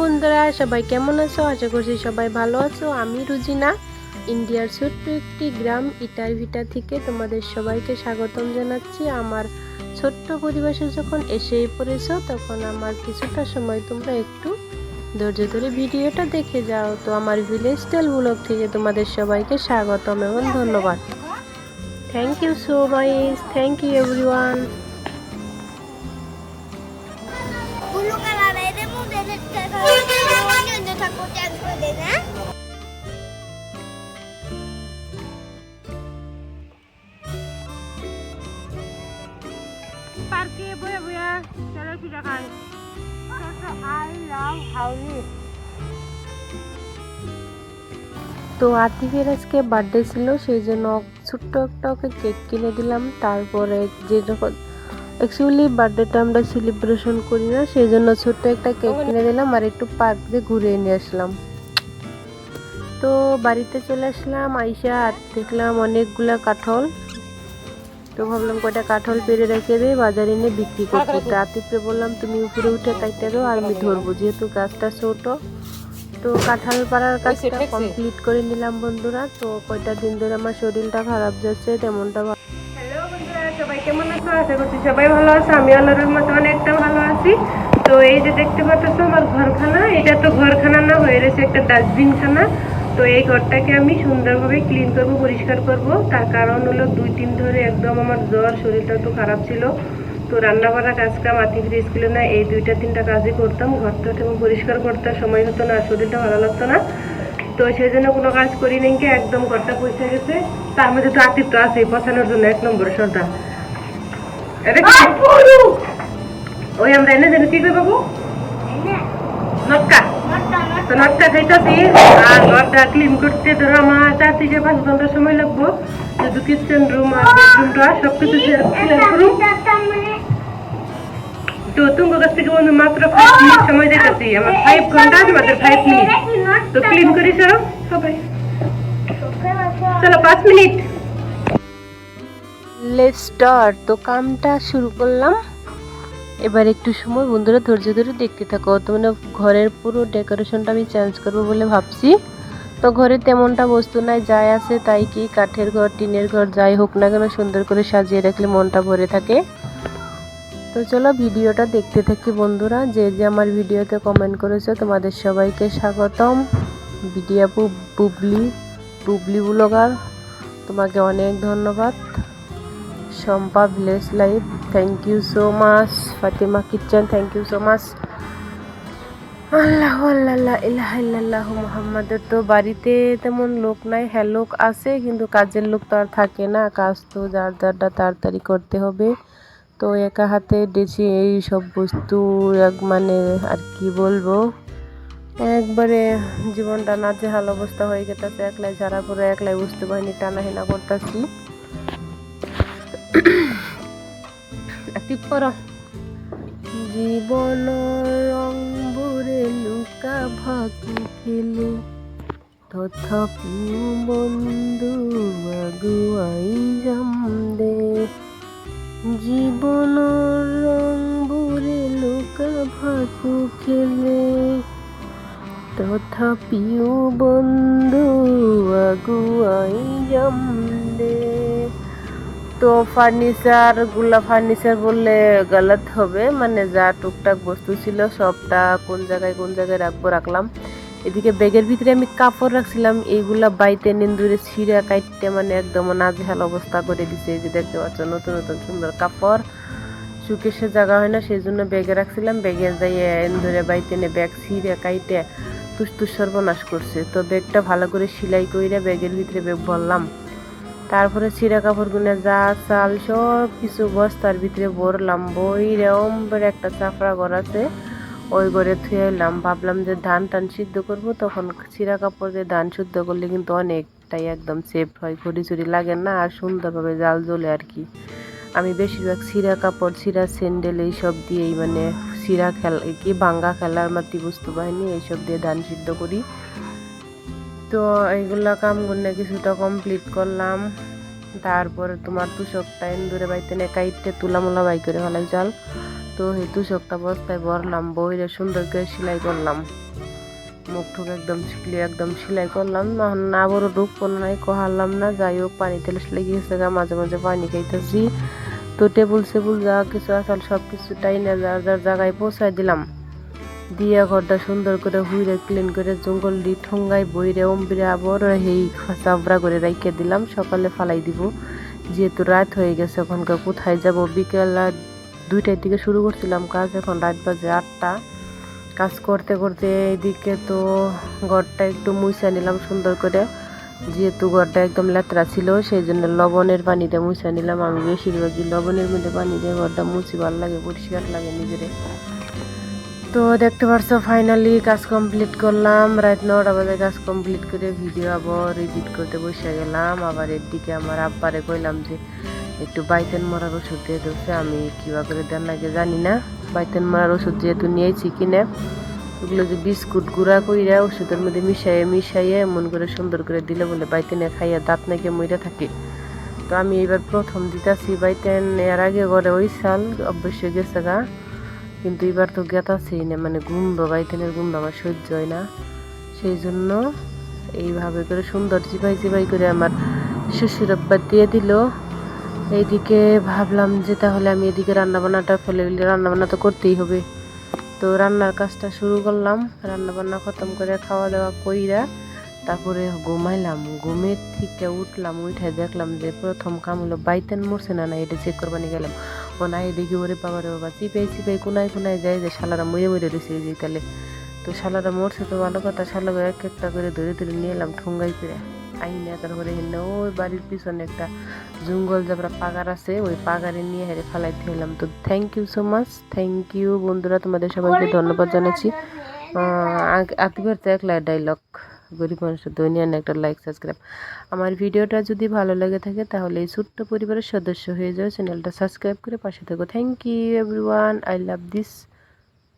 বন্ধুরা, সবাই কেমন আছো? আশা করছি সবাই ভালো আছো। আমি রুজিনা, ইন্ডিয়ার ছোট্ট একটি গ্রাম ইটারভিটা থেকে তোমাদের সবাইকে স্বাগতম জানাচ্ছি। আমার ছোট্ট পরিবেশে যখন এসেই পড়েছো, তখন আমার কিছুটা সময় তোমরা একটু ধৈর্য ধরে ভিডিওটা দেখে যাও। তো আমার ভিলেজ স্টাইল ব্লগ থেকে তোমাদের সবাইকে স্বাগতম এবং ধন্যবাদ। Thank you so much thank you everyone তো আতিকের আজকে বার্থডে ছিল, সেই জন্য ছোট্ট একটা ওকে কেক কিনে দিলাম। তারপরে যে যখন অ্যাকচুয়ালি বার্থডেটা আমরা সেলিব্রেশন করি না সেই জন্য ছোট্ট একটা কেক কিনে দিলাম আর একটু পার্ক দিয়ে ঘুরে নিয়ে আসলাম। তো বাড়িতে চলে আসলাম, আইসা আর দেখলাম অনেকগুলা কাঠল। তো ভাবলাম কয়টা কাঠল পেরে রেখে দিয়ে বাজারে এনে বিক্রি করতে। তো আতিফকে বললাম, তুমি উপরে উঠে কাইতে দাও, আর আমি ধরবো, যেহেতু গাছটা ছোট। তো কাঁঠাল পাড়ার কাজটা কমপ্লিট করে নিলাম বন্ধুরা। তো কয়টা দিন ধরে আমার শরীরটা খারাপ যাচ্ছে, তেমনটা সবাই কেমন আছো? আশা করছি সবাই ভালো আছে। আমি আল্লাহর মতো অনেকটা ভালো আছি। তো এই যে দেখতে পাচ্ছ আমার ঘরখানা, এটা তো ঘরখানা না, হয়ে রয়েছে একটা ডাস্টবিন খানা তো এই ঘরটাকে আমি সুন্দরভাবে ক্লিন করব, পরিষ্কার করব। তার কারণ হলো দুই দিন ধরে একদম আমার জ্বর, শরীরটা একটু খারাপ ছিল। তো রান্না বান্না কাজ কাম স্কুলে না, এই দুইটা তিনটা কাজই করতাম। ঘরটা এবং পরিষ্কার করতে সময় হতো না, শরীরটা ভালো লাগতো না। তো সেই জন্য কোনো কাজ করি নাই কি একদম ঘরটা পয়সা গেছে। তার মধ্যে তো আতিফ তো আছে পছানোর জন্য এক নম্বর সর্দার ওই আমরা এনে দেন কি করব বাবু নটকা। তো নটকা খাইতেছি। আর ঘরটা ক্লিন করতে ধরো আমার চার থেকে পাঁচ ঘণ্টা সময় লাগবো। যেহেতু কিচেন রুম আর বেডরুমটা সব কিছু ক্লিয়ার করুন। তো তোমার কাছ থেকে বন্ধু মাত্র ফাইভ মিনিট সময় দিতেছি। আমার ফাইভ ঘণ্টা তোমাদের ফাইভ মিনিট তো ক্লিন করি চলো সবাই। চলো পাঁচ মিনিট লেট স্টার্ট তো কামটা শুরু করলাম। এবার একটু সময় বন্ধুরা ধৈর্য ধরে দেখতে থাকো। তো মানে ঘরের পুরো ডেকোরেশনটা আমি চেঞ্জ করব বলে ভাবছি। তো ঘরে তেমনটা বস্তু নাই যাই আছে তাই কি কাঠের ঘর টিনের ঘর যাই হোক না কেন সুন্দর করে সাজিয়ে রাখলে মনটা ভরে থাকে। তো চলো ভিডিওটা দেখতে থাকি বন্ধুরা। যে যে আমার ভিডিওতে কমেন্ট করেছ, তোমাদের সবাইকে স্বাগতম। ভিডিও বুবলি বুবলি ব্লগার, তোমাকে অনেক ধন্যবাদ। Shampa village life thank you so much Fatima kitchen thank you so much আল্লাহ আল্লাহ ইলাহ ইল্লাল্লাহ মুহাম্মাদের তো বাড়িতে তেমন লোক নাই হ্যাঁ লোক আছে, কিন্তু কাজের লোক তো আর থাকে না। কাজ তো যার যারটা তাড়াতাড়ি করতে হবে। তো একা হাতে ডেছি এই সব বস্তু, এক মানে আর কি বলব? একবারে জীবনটা নাজেহাল অবস্থা হয়ে গেছে একলাই যারা করে একলাই বুঝতে পারিনি টানাহেনা করতেছি। পর জীবন রং বুড়ে লুকা ভাকি খেলে তথাপি বন্ধু আগুয়াই যাম দে। জীবন রং বুড়ে লুকা খেলে তথাপিও বন্ধু, আগুয়াই যাম দে তো ফার্নিচারগুলা ফার্নিচার বললে গলত হবে মানে যা টুকটাক বস্তু ছিল সবটা কোন জায়গায় কোন জায়গায় রাখব, রাখলাম। এদিকে ব্যাগের ভিতরে আমি কাপড় রাখছিলাম, এইগুলা বাইতে নিন্দুরে ছিঁড়া কাইটতে মানে একদম নাজেহাল অবস্থা করে দিছে। যে দেখতে পাচ্ছ, নতুন নতুন সুন্দর কাপড়। সুকেশে জায়গা হয় না সেই জন্য ব্যাগে রাখছিলাম। ব্যাগে যাইয়ে ধরে বাইতে নে ব্যাগ ছিঁড়ে কাইটে তুস সর্বনাশ করছে। তো ব্যাগটা ভালো করে সেলাই করে ব্যাগের ভিতরে ব্যাগ ভরলাম। তারপরে ছিঁড়া কাপড়গুলো যা চাল সব কিছু বস্তার ভিতরে ভরলাম। বই করে একটা চাপড়া ঘর আছে। ওই ঘরে থুয়ে এলাম ভাবলাম যে ধান টান সিদ্ধ করব, তখন ছিঁড়া কাপড় দিয়ে ধান সিদ্ধ করলে কিন্তু অনেকটাই একদম সেফ হয় ঘড়ি চুরি লাগে না আর সুন্দরভাবে জাল জ্বলে আর কি। আমি বেশিরভাগ ছিঁড়া কাপড় ছিঁড়া স্যান্ডেল এইসব দিয়েই মানে ছিঁড়া খেলা কি ভাঙ্গা খেলার মাতি বস্তু বাহিনী এইসব দিয়ে ধান সিদ্ধ করি। তো এইগুলা কাম করলে কিছুটা কমপ্লিট করলাম। তারপরে তোমার তুষক তুষকটা এন্দুরে বাইতে নে কাইটে তুলামুলা বাই করে ফেলাই চাল তো সেই তুষকটা বস্তায় ভরলাম বইরে সুন্দর করে সেলাই করলাম। মুখ টুক একদম শিখলি একদম সেলাই করলাম। এখন আবারও রূপ কোনো নাই কহারলাম না। যাই হোক পানি তেল লেগে গেছে গা, মাঝে মাঝে পানি খাইতেছি। তো টেবুল সেবুল যা কিছু আসল সব কিছু টাইনে যার যার জায়গায় পৌঁছায় দিলাম। দিয়ে ঘরটা সুন্দর করে হুইরে ক্লিন করে জঙ্গল দি ঠোঙ্গাই বইরে, অম্বিরে আবার এই চাবড়া করে রাইকে দিলাম। সকালে ফালাই দিব। যেহেতু রাত হয়ে গেছে ওখানকার কোথায় যাব? বিকেল দুইটার দিকে শুরু করছিলাম কাজ এখন রাত বাজে আটটা। কাজ করতে করতে এইদিকে তো ঘরটা একটু মুছা নিলাম সুন্দর করে। যেহেতু ঘরটা একদম লেতরা ছিল সেই জন্য লবণের পানিতে মুছা নিলাম। আমি বেশিরভাগই লবণের মধ্যে পানি দিয়ে ঘরটা মুছি, ভালো লাগে, পরিষ্কার লাগে নিজেরে। তো দেখতে পারছ ফাইনালি কাজ কমপ্লিট করলাম। রাত নটা বাজে কাজ কমপ্লিট করে ভিডিও আবার এডিট করতে বসে গেলাম। আবার এর দিকে আমার আব্বারে কইলাম যে একটু বাইতেন মরার ওষুধ দিয়ে দিচ্ছে আমি কিবা করে দেন লাগে জানি না। বাইতেন মরার ওষুধ যেহেতু নিয়েছি কিনে, ওগুলো যে বিস্কুট গুঁড়া কইরা ওষুধের মধ্যে মিশাইয়ে মিশাইয়ে এমন করে সুন্দর করে দিলে বলে বাইতেনে খাইয়া দাঁত নাকি মইরা থাকে। তো আমি এবার প্রথম দিতাছি বাইতেন, এর আগে ঘরে ওই সাল অবশ্যই গেছে গা। কিন্তু এবার তো গেতাছি না মানে গুম্ব বাইতেনের গুম্ব আমার সহ্য হয় না। সেই জন্য এইভাবে করে সুন্দর চিপাই চিপাই করে আমার শ্বশুরব্বা দিয়ে দিল। এইদিকে ভাবলাম যে তাহলে আমি এদিকে রান্নাবান্নাটা ফেলে রান্নাবান্না তো করতেই হবে। তো রান্নার কাজটা শুরু করলাম, রান্নাবান্না খতম করে খাওয়া দাওয়া কইরা তারপরে ঘুমাইলাম। ঘুমের থেকে উঠলাম, উঠে দেখলাম যে প্রথম কাম হলো বাইতেন মরছে না না এটা চেক করবানি গেলাম। ও না দেখি, ওরে বাবা রে বাবা, চিপাই চিপাই, কোনায় কোনায় যায় যে শালারা মরে মরে এই যে তাহলে তো শালারা মরছে তো ভালো কথা শালাকে এক একটা করে ধরে ধরে নিয়ে এলাম ঠুঙ্গাই করে আইনা তারপরে হেন ওই বাড়ির পিছনে একটা জঙ্গল যাবরা পাগার আছে, ওই পাগারে নিয়ে হেরে ফেলাইতে হলাম তো thank you so much thank you বন্ধুরা, তোমাদের সবাইকে ধন্যবাদ জানাচ্ছি। আতিবার তো একলা ডাইলগ গরিব মানুষের দৈনিক একটা লাইক সাবস্ক্রাইব আমার ভিডিওটা যদি ভালো লাগে থাকে, তাহলে এই ছোট্ট পরিবারের সদস্য হয়ে যাও চ্যানেলটা সাবস্ক্রাইব করে পাশে থাকো। Thank you everyone I love this